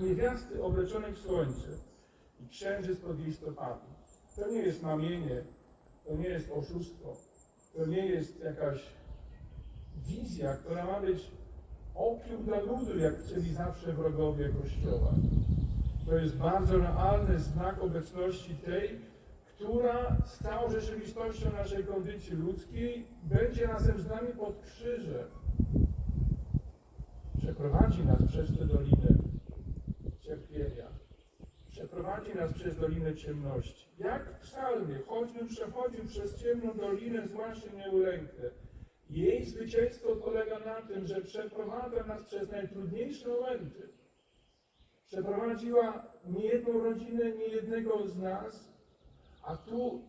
niewiasty obleczonej w słońce i księżyc pod stopami. To nie jest mamienie, to nie jest oszustwo, to nie jest jakaś wizja, która ma być opium dla ludu, jak chcieli zawsze wrogowie Kościoła. To jest bardzo realny znak obecności tej, która z całą rzeczywistością naszej kondycji ludzkiej będzie razem z nami pod krzyżem. Przeprowadzi nas przez tę dolinę cierpienia. Przeprowadzi nas przez dolinę ciemności. Jak w psalmie, choćbym przechodził przez ciemną dolinę, zła się nie ulęknę. Jej zwycięstwo polega na tym, że przeprowadza nas przez najtrudniejsze momenty. Przeprowadziła niejedną rodzinę, niejednego z nas, a tu,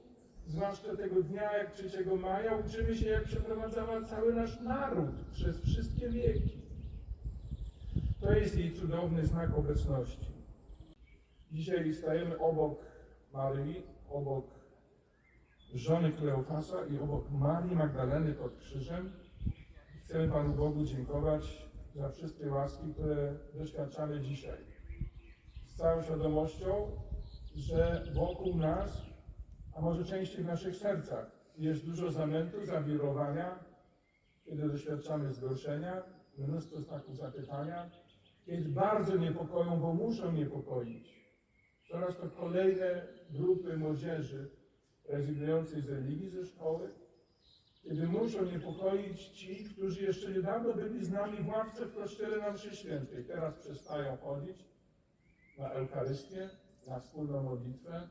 zwłaszcza tego dnia, jak 3 maja, uczymy się, jak przeprowadzała cały nasz naród przez wszystkie wieki. To jest jej cudowny znak obecności. Dzisiaj stajemy obok Maryi, obok żony Kleofasa i obok Marii Magdaleny pod krzyżem. Chcemy Panu Bogu dziękować za wszystkie łaski, które doświadczamy dzisiaj. Z całą świadomością, że wokół nas, a może częściej w naszych sercach, jest dużo zamętu, zawirowania, kiedy doświadczamy zgorszenia, mnóstwo znaków zapytania, kiedy bardzo niepokoją, bo muszą niepokoić. Coraz to kolejne grupy młodzieży rezygnującej z religii, ze szkoły, kiedy muszą niepokoić ci, którzy jeszcze niedawno byli z nami w ławce w kościele na mszy świętej. Teraz przestają chodzić na Eucharystię, na wspólną modlitwę.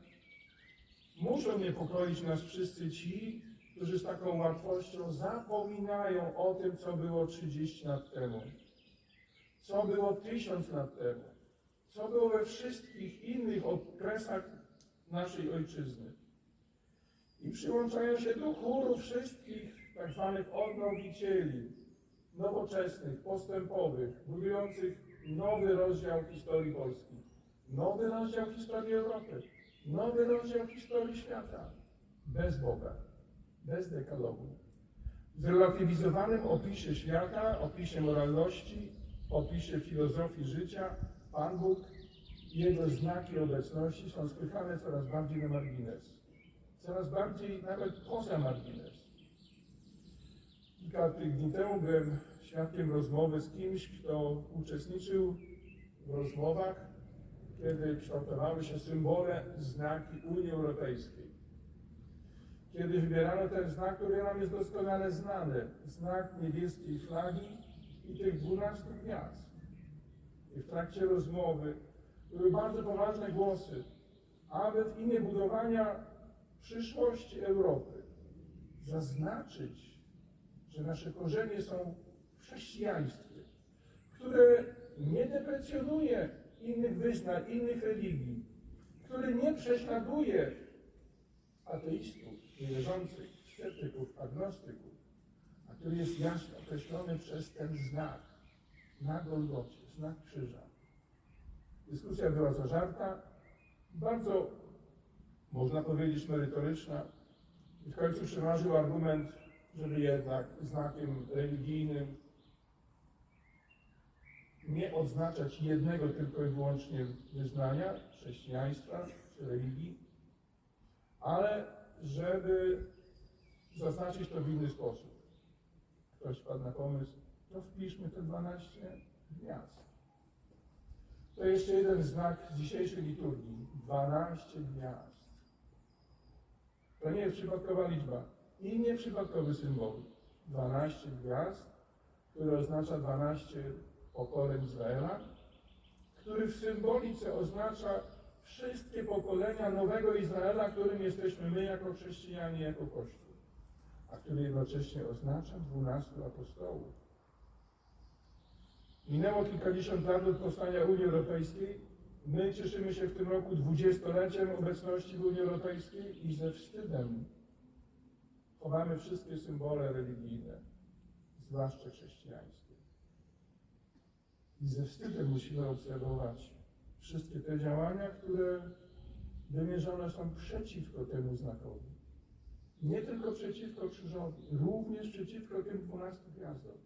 Muszą niepokoić nas wszyscy ci, którzy z taką łatwością zapominają o tym, co było 30 lat temu, co było 1000 lat temu, co było we wszystkich innych okresach naszej ojczyzny. I przyłączają się do chóru wszystkich tak zwanych odnowicieli, nowoczesnych, postępowych, budujących nowy rozdział historii Polski, nowy rozdział historii Europy, nowy rozdział historii świata, bez Boga, bez dekalogu. W zrelatywizowanym opisie świata, opisie moralności, opisie filozofii życia, Pan Bóg Jego znaki obecności są spychane coraz bardziej na margines coraz bardziej nawet poza margines. Kilka tygodni temu byłem świadkiem rozmowy z kimś, kto uczestniczył w rozmowach, kiedy kształtowały się symbole, znaki Unii Europejskiej. Kiedy wybierano ten znak, który nam jest doskonale znany, znak niebieskiej flagi i tych dwunastu gwiazd. I w trakcie rozmowy były bardzo poważne głosy, aby w imię budowania przyszłości Europy zaznaczyć, że nasze korzenie są w chrześcijaństwie, które nie deprecjonuje innych wyznań, innych religii, który nie prześladuje ateistów, niewierzących, sceptyków, agnostyków, a który jest jasno określony przez ten znak na Golgocie, znak krzyża. Dyskusja była zażarta, bardzo można powiedzieć merytoryczna. I w końcu przeważył argument, żeby jednak znakiem religijnym nie odznaczać jednego tylko i wyłącznie wyznania, chrześcijaństwa czy religii, ale żeby zaznaczyć to w inny sposób. Ktoś wpadł na pomysł, to wpiszmy te 12 gwiazd. To jeszcze jeden znak dzisiejszej liturgii. 12 gwiazd. To nie jest przypadkowa liczba i nie przypadkowy symbol. 12 gwiazd, które oznacza 12 pokoleń Izraela, który w symbolice oznacza wszystkie pokolenia nowego Izraela, którym jesteśmy my jako chrześcijanie, jako Kościół, a który jednocześnie oznacza 12 apostołów. Minęło kilkadziesiąt lat od powstania Unii Europejskiej My cieszymy się w tym roku dwudziestoleciem obecności w Unii Europejskiej i ze wstydem chowamy wszystkie symbole religijne, zwłaszcza chrześcijańskie. I ze wstydem musimy obserwować wszystkie te działania, które wymierzone są przeciwko temu znakowi. Nie tylko przeciwko krzyżowi, również przeciwko tym dwunastu gwiazdom.